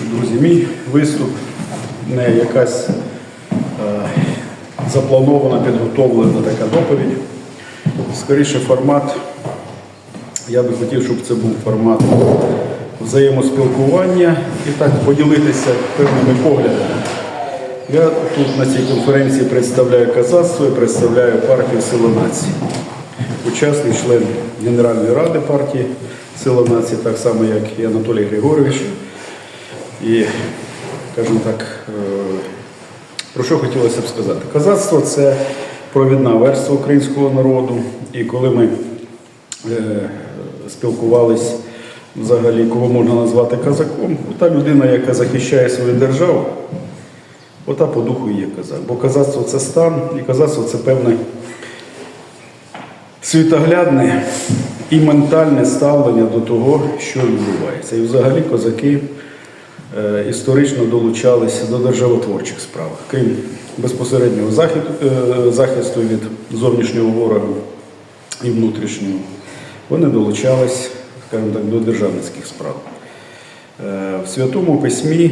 що, друзі, мій виступ не якась е, запланована, підготовлена така доповідь. Скоріше формат, я би хотів, щоб це був формат взаємоспілкування і так поділитися певними поглядами. Я тут на цій конференції представляю казацтво і представляю партію Сила нації. Учасний член Генеральної ради партії Сила нації, так само як і Анатолій Григорович. І, скажімо так, е, про що хотілося б сказати? Казацтво це провідна верства українського народу. І коли ми е, спілкувались взагалі, кого можна назвати казаком, та людина, яка захищає свою державу, ота по духу є казак. Бо казацтво це стан, і казацтво це певне світоглядне і ментальне ставлення до того, що відбувається. І взагалі козаки історично долучалися до державотворчих справ, крім безпосереднього захисту, е, від зовнішнього ворога і внутрішнього. Вони долучались, скажімо так, до державницьких справ. Е, В Святому Письмі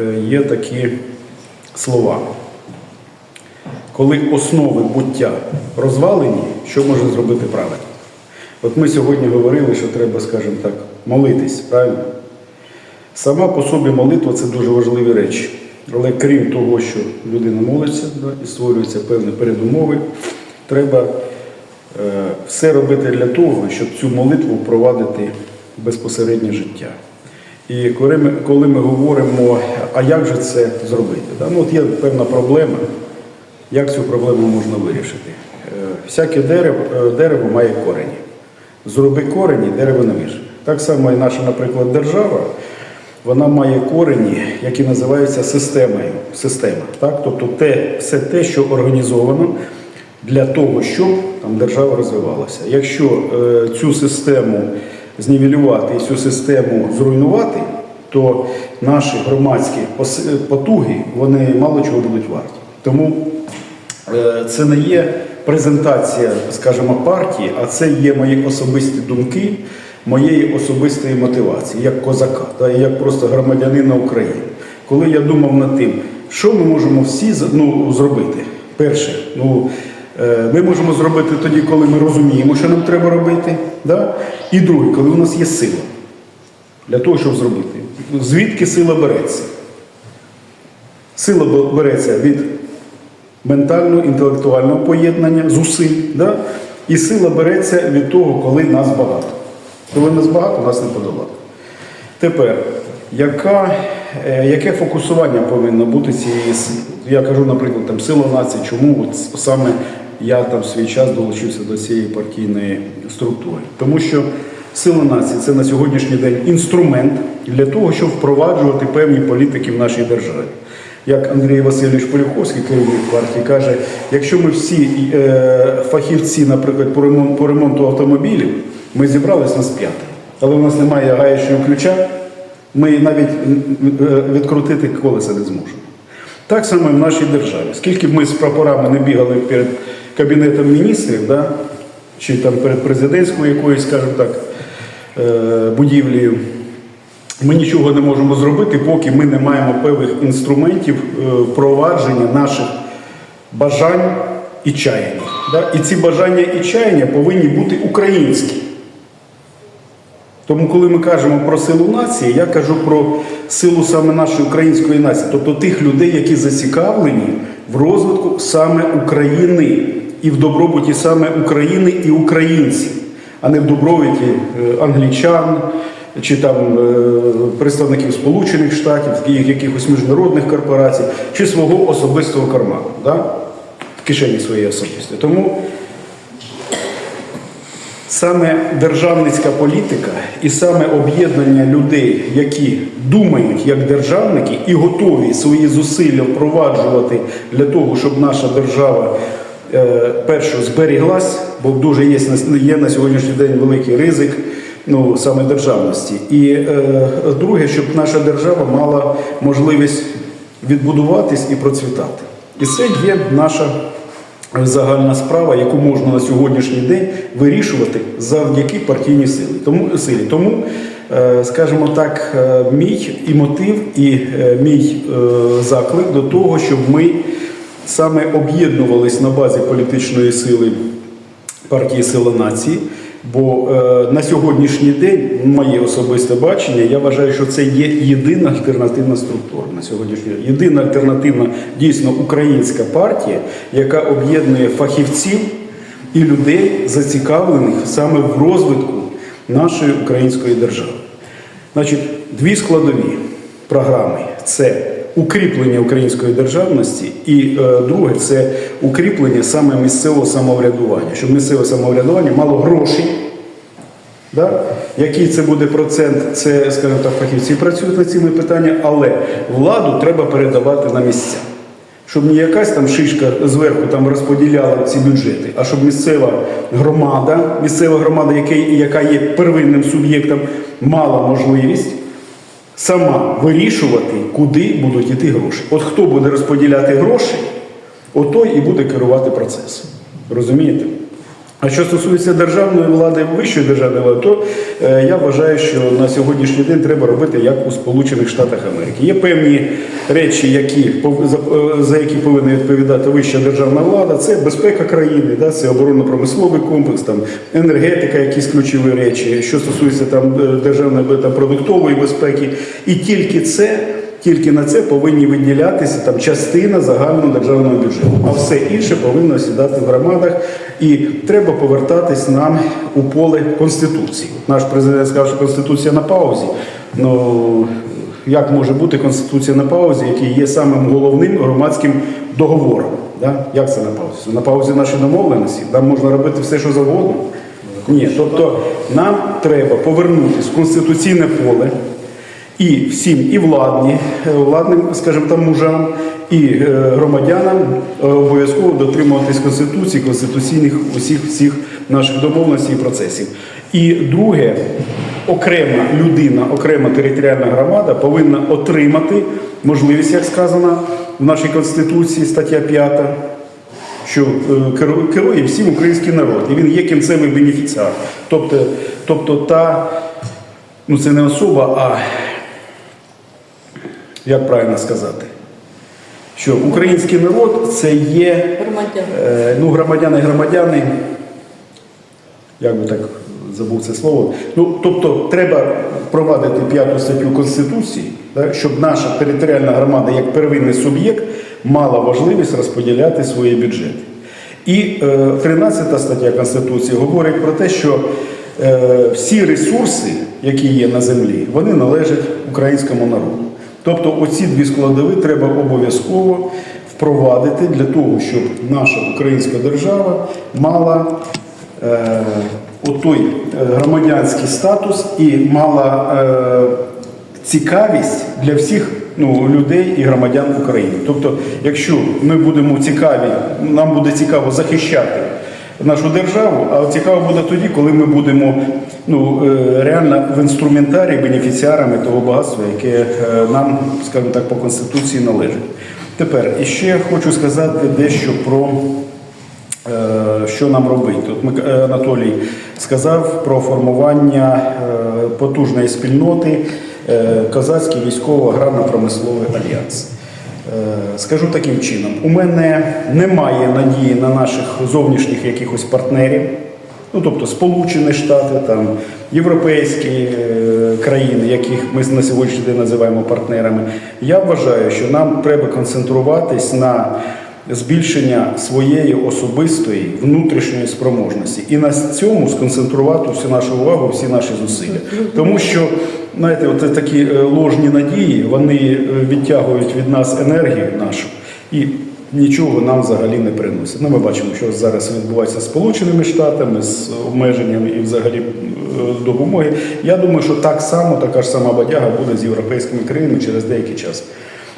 е, є такі слова. Коли основи буття розвалені, що може зробити праведник? От ми сьогодні говорили, що треба, скажімо так, молитись, правильно? Сама по собі молитва це дуже важливі речі. Але крім того, що людина молиться да, і створюються певні передумови, треба е, все робити для того, щоб цю молитву впровадити в безпосереднє життя. І коли ми, коли ми говоримо, а як же це зробити? Да? Ну, от є певна проблема, як цю проблему можна вирішити? Е, Всяке дерево, е, дерево має корені. Зроби корені, дерево не виживе. Так само і наша, наприклад, держава, вона має корені, які називаються системою. Система. Так? Тобто те, все те, що організовано для того, щоб там, держава розвивалася. Якщо е, цю систему знівелювати і цю систему зруйнувати, то наші громадські потуги вони мало чого будуть варті. Тому Е, це не є презентація, скажімо, партії, а це є мої особисті думки, моєї особистої мотивації, як козака, та як просто громадянина України. Коли я думав над тим, що ми можемо всі ну, зробити. Перше, ну, е, ми можемо зробити тоді, коли ми розуміємо, що нам треба робити. Да? І друге, коли у нас є сила для того, щоб зробити. Звідки сила береться? Сила береться від ментального, інтелектуального поєднання, зусиль. Да? І сила береться від того, коли нас багато. Коли нас багато, нас не подолати. Тепер, яка, е, яке фокусування повинно бути цієї сили? Я кажу, наприклад, там, сила нації, чому от саме я там свій час долучився до цієї партійної структури? Тому що сила нації це на сьогоднішній день інструмент для того, щоб впроваджувати певні політики в нашій державі. Як Андрій Васильович Полюховський, керівник партії, каже, якщо ми всі е, фахівці, наприклад, по ремонту автомобілів, ми зібрались нас п'ятеро, але у нас немає гаячного ключа, ми навіть е, відкрутити колеса не зможемо. Так само і в нашій державі. Скільки б ми з прапорами не бігали перед Кабінетом міністрів, да, чи там перед президентською якоюсь, скажімо так, е, будівлею, ми нічого не можемо зробити, поки ми не маємо певних інструментів е, впровадження наших бажань і чаянь. Да? І ці бажання і чаяння повинні бути українські. Тому, коли ми кажемо про силу нації, я кажу про силу саме нашої української нації, тобто тих людей, які зацікавлені в розвитку саме України і в добробуті саме України і українців, а не в добробуті е, англічан чи там е, представників Сполучених Штатів, якихось міжнародних корпорацій, чи свого особистого карману, да? в кишені своєї особистої. Тому Саме державницька політика і саме об'єднання людей, які думають як державники і готові свої зусилля впроваджувати для того, щоб наша держава е, перше зберіглась, бо дуже є, є на сьогоднішній день великий ризик ну, саме державності. І е, друге, щоб наша держава мала можливість відбудуватись і процвітати. І це є наша загальна справа, яку можна на сьогоднішній день вирішувати завдяки партійній силі. Тому, силі. Тому е, скажімо так, е, мій і мотив, і е, мій заклик до того, щоб ми саме об'єднувались на базі політичної сили партії Сила нації. Бо е, на сьогоднішній день, моє особисте бачення, я вважаю, що це є єдина альтернативна структура на сьогоднішній день. Єдина альтернативна дійсно українська партія, яка об'єднує фахівців і людей, зацікавлених саме в розвитку нашої української держави. Значить, дві складові програми це укріплення української державності, і е, друге це укріплення саме місцевого самоврядування, щоб місцеве самоврядування мало грошей. Да? Який це буде процент, це, скажімо так, фахівці працюють над цими питаннями, але владу треба передавати на місця. Щоб не якась там шишка зверху там розподіляла ці бюджети, а щоб місцева громада, місцева громада, яка є первинним суб'єктом, мала можливість сама вирішувати, куди будуть йти гроші. От хто буде розподіляти гроші, отой і буде керувати процесом. Розумієте? А що стосується державної влади, вищої державної влади, то е, я вважаю, що на сьогоднішній день треба робити як у Сполучених Штатах Америки. Є певні речі, які е, за які повинна відповідати вища державна влада. Це безпека країни, да, це оборонно-промисловий комплекс, там енергетика, якісь ключові речі, що стосується там е, державної там, продуктової безпеки. І тільки це. Тільки на це повинні виділятися там частина загального державного бюджету, а все інше повинно сідати в громадах, і треба повертатись нам у поле конституції. Наш президент сказав, що конституція на паузі. Ну як може бути конституція на паузі, який є самим головним громадським договором? Да? Як це на паузі? На паузі наші домовленості. Там можна робити все, що завгодно. Ні, тобто нам треба повернутися в конституційне поле. І всім, і владні, е, владним, скажімо там, мужам, і е, громадянам е, обов'язково дотримуватись Конституції, конституційних усіх всіх наших домовленостей і процесів. І друге, окрема людина, окрема територіальна громада повинна отримати можливість, як сказано в нашій Конституції, стаття 5, що е, керує всім український народ, і він є кінцевим бенефіціаром. Тобто, тобто та, ну це не особа, а як правильно сказати, що український народ це є Громадяни. е, ну, громадяни, громадяни, як би так забув це слово. Ну, тобто треба впровадити п'яту статтю Конституції, так, щоб наша територіальна громада як первинний суб'єкт мала можливість розподіляти свої бюджети. І е, 13 стаття Конституції говорить про те, що е, всі ресурси, які є на землі, вони належать українському народу. Тобто оці дві складові треба обов'язково впровадити для того, щоб наша українська держава мала е, отой е, громадянський статус і мала е, цікавість для всіх ну, людей і громадян України. Тобто, якщо ми будемо цікаві, нам буде цікаво захищати нашу державу, а цікаво буде тоді, коли ми будемо ну, е, реально в інструментарії бенефіціарами того багатства, яке нам, скажімо так, по Конституції належить. Тепер іще хочу сказати дещо про що нам робити. От е, Анатолій сказав про формування е, потужної спільноти е, Козацький військово-аграрно-промисловий альянс. Е, Скажу таким чином: у мене немає надії на наших зовнішніх якихось партнерів. Ну, тобто Сполучені Штати, там, європейські е, країни, яких ми на сьогоднішній день називаємо партнерами. Я вважаю, що нам треба концентруватись на збільшення своєї особистої внутрішньої спроможності і на цьому сконцентрувати всю нашу увагу, всі наші зусилля. Тому що, знаєте, от такі е, ложні надії, вони е, відтягують від нас енергію нашу і нічого нам взагалі не приносять. Ну, ми бачимо, що зараз відбувається з Сполученими Штатами, з обмеженнями і взагалі е, допомоги. Я думаю, що так само, така ж сама бодяга буде з європейськими країнами через деякий час.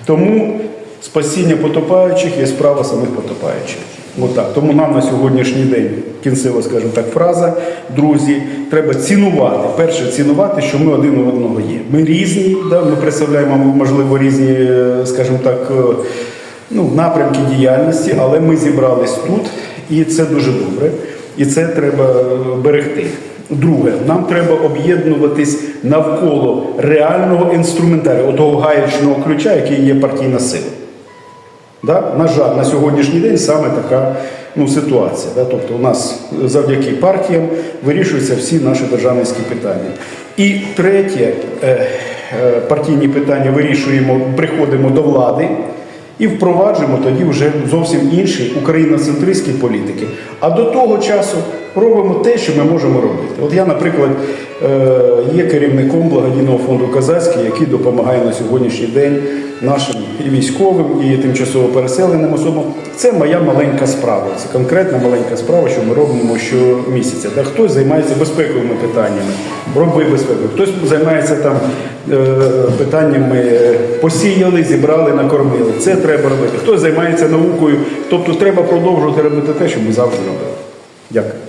Тому спасіння потопаючих є справа самих потопаючих. Отак. Тому нам на сьогоднішній день кінцева, скажімо так, фраза. Друзі, треба цінувати. Перше, цінувати, що ми один у одного є. Ми різні, да? ми представляємо, можливо, різні, е, скажімо так, е, ну, напрямки діяльності, але ми зібрались тут, і це дуже добре. І це треба е, берегти. Друге, нам треба об'єднуватись навколо реального інструментарію, отого гаячного ключа, який є партійна сила. Да? На жаль, на сьогоднішній день саме така ну, ситуація. Да? Тобто у нас завдяки партіям вирішуються всі наші державницькі питання. І третє, е, е, партійні питання вирішуємо, приходимо до влади і впроваджуємо тоді вже зовсім інші україноцентристські політики. А до того часу робимо те, що ми можемо робити. От я, наприклад, е, є керівником благодійного фонду Казацький, який допомагає на сьогоднішній день нашим і військовим, і тимчасово переселеним особам. Це моя маленька справа. Це конкретна маленька справа, що ми робимо щомісяця. Та хтось займається безпековими питаннями, роби безпеку. Хтось займається там е, питаннями е, посіяли, зібрали, накормили. Це треба робити. Хтось займається наукою. Тобто треба продовжувати робити те, що ми завжди робили. Дякую.